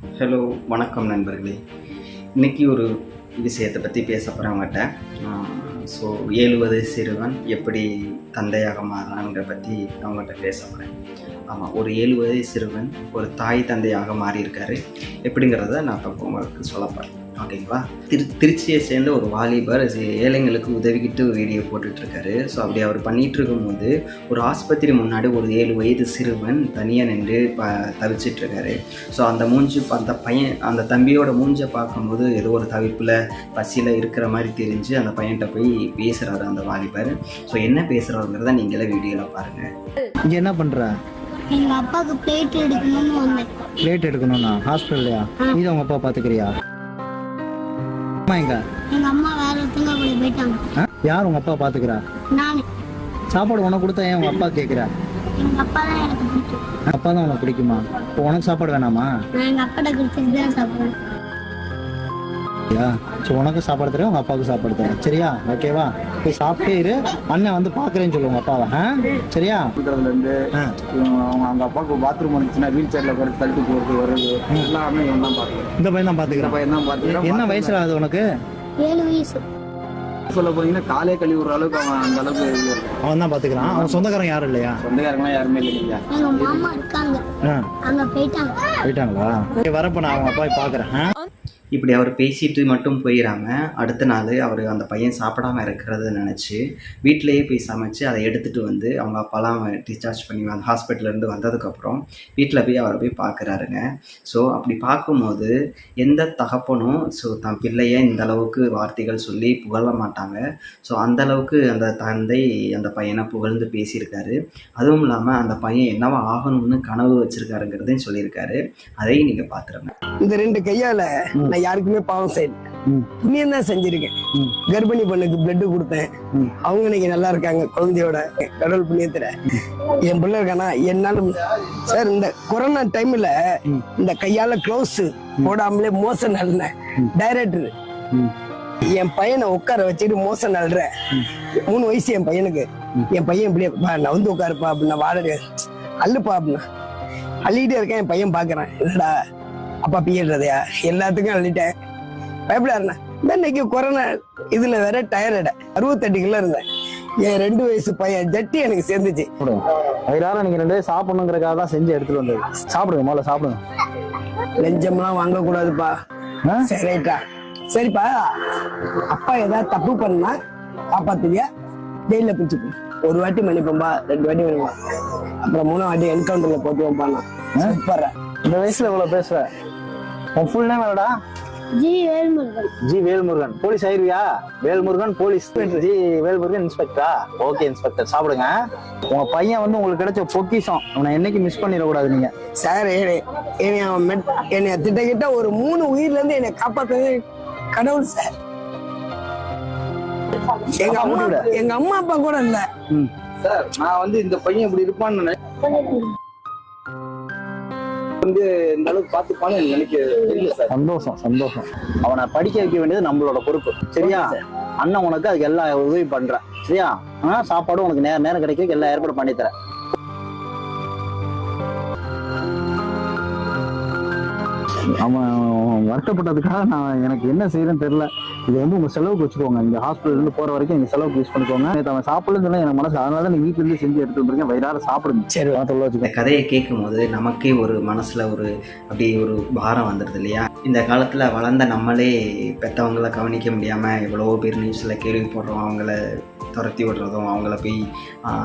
Hello வணக்கம் நண்பர்களே. இன்னைக்கு ஒரு விஷயத்தை பற்றி பேச போகிறேன் அவங்ககிட்ட ஸோ ஏழு வயது சிறுவன் எப்படி தந்தையாக மாறினான்ற பற்றி அவங்ககிட்ட பேச போகிறேன் ஆமாம் ஒரு ஏழு வயது சிறுவன் ஒரு தாய் தந்தையாக மாறியிருக்காரு. எப்படிங்கிறத நான் இப்போ உங்களுக்கு சொல்ல போகிறேன் ஓகேங்களா திரு திருச்சியை சேர்ந்த ஒரு வாலிபர் சி- ஏழைங்களுக்கு உதவிக்கிட்டு வீடியோ போட்டுட்ருக்காரு. ஸோ அப்படி அவர் பண்ணிகிட்டு இருக்கும்போது ஒரு ஆஸ்பத்திரி முன்னாடி ஒரு ஏழு வயது சிறுவன் தனியாக நின்று ப தவிச்சிட்டு இருக்காரு ஸோ அந்த மூஞ்சி அந்த பையன் அந்த தம்பியோட மூஞ்சை பார்க்கும்போது ஏதோ ஒரு தவிப்பில் பசியில் இருக்கிற மாதிரி தெரிஞ்சு அந்த பையன்கிட்ட போய் பேசுகிறாரு அந்த வாலிபர். ஸோ என்ன பேசுகிறாருங்கிறத நீங்களே வீடியோவில் பாருங்கள் இங்க என்ன பண்ற? எங்க அப்பாவுக்கு பிளேட் எடுக்கணும்னு வந்தேன். பிளேட் எடுக்கணும்னா? ஹாஸ்பிட்டல்லையா நீ உங்க அப்பா பாத்துக்கிறியா? அம்மா எங்க? எங்க அம்மா வேற ஒருத்தங்க கூட போயிட்டாங்க? யார் உங்க அப்பா பாத்துக்கிறா? நானு. சாப்பாடு உனக்கு கொடுத்தா ஏன் உங்க அப்பா கேக்குற? எங்க அப்பா தான் எனக்கு பிடிக்கும். அப்பா தான் உனக்கு பிடிக்குமா? இப்போ உனக்கு சாப்பாடு வேணாமா? நான் எங்க அப்பாட்ட கொடுத்துட்டு தான் சாப்பிடுவேன். சரியா சரி உனக்கு சாப்பாடு தரேன் உங்க அப்பாவுக்கு சாப்பாடு தரேன். சரியா? ஓகேவா போய் சாப்பிட்டே இரு. அண்ணன் வந்து பாக்குறேன்னு சொல்லு உங்க அப்பாவை. ஆ? சரியா? இருந்து. அவங்க அவங்க அப்பாவுக்கு பாத்ரூம் வந்துச்சுன்னா வீல் சேர்ல உட்காந்து தள்ளிட்டு போறது வருது எல்லாமே இவன் தான் இந்த பையன் தான் இந்த பாத்துக்கிறேன் பையன் தான் பாத்துக்கிறேன் என்ன வயசுல ஆகுது உனக்கு? ஏழு வயசு. சொல்ல போனீங்கன்னா காலே கழுவி விடுற அளவுக்கு அவன் அந்த அளவுக்கு. அவன் தான் பாத்துக்கிறான் அவன் சொந்தக்காரன் யாரும் இல்லையா? சொந்தக்காரங்களாம் யாருமே இல்லைங்க. எங்க மாமா இருக்காங்க. ஆ, அங்க போயிட்டாங்க. போயிட்டாங்களா? சரி, வரப்ப நான் அவங்க அப்பாவை பாக்குறேன்? இப்படி அவர் பேசிட்டு மட்டும் போயிடாம அடுத்த நாள் அவர் அந்த பையன் சாப்பிடாம இருக்கிறத நினச்சி வீட்டிலேயே போய் சமைச்சு அதை எடுத்துகிட்டு வந்து அவங்க அப்பாலாம் டிஸ்சார்ஜ் பண்ணி அந்த ஹாஸ்பிட்டல்லேருந்து வந்ததுக்கப்புறம் வீட்டில் போய் அவரை போய் பார்க்குறாருங்க ஸோ அப்படி பார்க்கும்போது எந்த தகப்பனும் ஸோ தன் பிள்ளையை இந்த அளவுக்கு வார்த்தைகள் சொல்லி புகழ மாட்டாங்க. ஸோ அந்த அளவுக்கு அந்த தந்தை அந்த பையனை புகழ்ந்து பேசியிருக்காரு. அதுவும் இல்லாமல் அந்த பையன் என்னவா ஆகணும்னு கனவு வச்சிருக்காருங்கிறதையும் சொல்லியிருக்காரு. அதையும் நீங்கள் பார்த்துருங்க இந்த ரெண்டு கையால நான் யாருக்குமே பாவம் செய்யல. புண்ணியம் தான் செஞ்சிருக்கேன். கர்ப்பிணி பொண்ணுக்கு பிளட் கொடுத்தேன். அவங்க இன்னைக்கு நல்லா இருக்காங்க குழந்தையோட கடவுள் புண்ணியத்துல. என் பிள்ளை இருக்கானா? என்னால சார் இந்த கொரோனா டைம்ல. இந்த கையால க்ளவுஸ் போடாமலே மோசம் நல்ல டைரக்டர். என் பையனை உட்கார வச்சுட்டு மோசம் நல்ற மூணு வயசு என் பையனுக்கு. என் பையன் இப்படியே "பா, நான் வந்து உட்காருப்பா அப்படின்னா வாடகை அள்ளுப்பா அப்படின்னா. அள்ளிட்டே இருக்கேன் என் பையன் பாக்குறான் என்னடா அப்பா பியன்றதையா எல்லாத்துக்கும் அள்ளிட்டேன். இந்த இன்னைக்கு கொரோனா இதுல வேற டயர்டு அறுபத்தெட்டு கிலோ இருந்தேன். என் ரெண்டு வயசு பையன் ஜட்டி எனக்கு சேர்ந்துச்சு. வயிறார நீங்க ரெண்டு பேரும் சாப்பிடணுங்கிறதுக்காக தான் செஞ்சு எடுத்துட்டு வந்தது. சாப்பிடுங்க முதல்ல சாப்பிடுங்க. லஞ்சம்லாம் வாங்க கூடாதுப்பா ஆ? சரி ரைட்டா சரிப்பா. அப்பா ஏதாவது தப்பு பண்ணா காப்பாத்துவியா? ஜெயில பிடிச்சு. ஒரு வாட்டி மன்னிப்போம்பா ரெண்டு வாட்டி மன்னிப்பா அப்புறம் மூணாம் வாட்டி என்கவுண்டர்ல போட்டு வைப்பானா சூப்பர் இந்த வயசுல இவ்வளவு பேசுற? உன் ஃபுல் நேம் என்னடா? G Velmurugan. G Velmurugan. Police ஆயிருவியா? Velmurugan police G Velmurugan இன்ஸ்பெக்டரா? Okay inspector. சாப்பிடுங்க. உங்க பையன் வந்து உங்களுக்கு கிடைச்ச பொக்கிஷம். அவனை என்னைக்கு மிஸ் பண்ணிடக்கூடாது நீங்க? சார் என்னை- என்னை அவன் மெட் என்னை திட்டக்கிட்ட ஒரு மூணு உயிர்ல இருந்து என்னை காப்பாத்துறது கடவுள் சார். எங்க அம்மா எங்க அம்மா அப்பா கூட இல்ல. சார் நான் வந்து இந்த பையன் இப்படி இருப்பான்னு வந்து இந்த அளவுக்கு பாத்துப்பான்னு எனக்கு தெரியல சார். சந்தோஷம் சந்தோஷம். அவனை படிக்க வைக்க வேண்டியது நம்மளோட பொறுப்பு. சரியா? அண்ணன் உனக்கு அதுக்கு எல்லா உதவி பண்றேன். சரியா? ஆ, சாப்பாடும் உனக்கு நேரம் நேரம் கிடைக்க எல்லா ஏற்பாடு பண்ணி தரேன். அவன் வருத்தப்பட்டதுக்காக நான் எனக்கு என்ன செய்யறேன்னு தெரியல. இது வந்து உங்க செலவுக்கு வச்சுக்கோங்க. இந்த ஹாஸ்பிட்டல் இருந்து போற வரைக்கும் எங்க செலவுக்கு யூஸ் பண்ணிக்கோங்க. நேத்து அவன் சாப்பிடலன்னு சொன்னா எனக்கு மனசு அதனால தான் நீ வீட்டுல இருந்து செஞ்சு எடுத்துட்டு வந்திருக்கேன். வயிறார சாப்பிடுங்க. சரி சொல்ல இந்த வச்சுக்கோ. கதையை கேட்கும்போது நமக்கே ஒரு மனசில் ஒரு அப்படி ஒரு பாரம் வந்துடுது இல்லையா? இந்த காலத்தில் வளர்ந்த நம்மளே பெற்றவங்கள கவனிக்க முடியாமல் எவ்வளவோ பேர் நியூஸில் கேள்வி போடுறோம். அவங்கள துரத்தி விடுறதும் அவங்கள போய்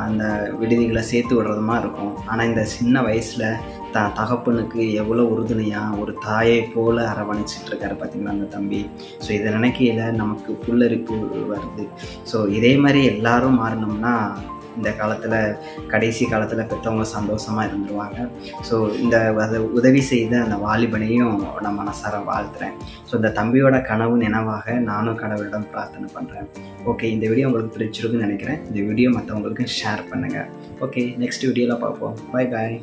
அந்த விடுதிகளை சேர்த்து விடுறதுமா இருக்கும். ஆனால் இந்த சின்ன வயசில் த தகப்பனுக்கு எவ்வளோ உறுதுணையாக ஒரு தாயை போல் அரவணைச்சிட்டு இருக்காரு அந்த தம்பி. ஸோ இதை நினைக்கையில் நமக்கு புல்லரிப்பு வருது. ஸோ இதே மாதிரி எல்லோரும் மாறினோம்னா இந்த காலத்தில் கடைசி காலத்தில் பெற்றவங்க சந்தோஷமாக இருந்துருவாங்க. ஸோ இந்த அதை உதவி செய்த அந்த வாலிபனையும் நான் மனசார வாழ்த்துறேன். ஸோ இந்த தம்பியோட கனவு நினைவாக நானும் கடவுளிடம் பிரார்த்தனை பண்ணுறேன் ஓகே இந்த வீடியோ உங்களுக்கு பிடிச்சிருக்குன்னு நினைக்கிறேன். இந்த வீடியோ மற்றவங்களுக்கு ஷேர் பண்ணுங்கள் ஓகே நெக்ஸ்ட் வீடியோவில் பார்ப்போம். Bye bye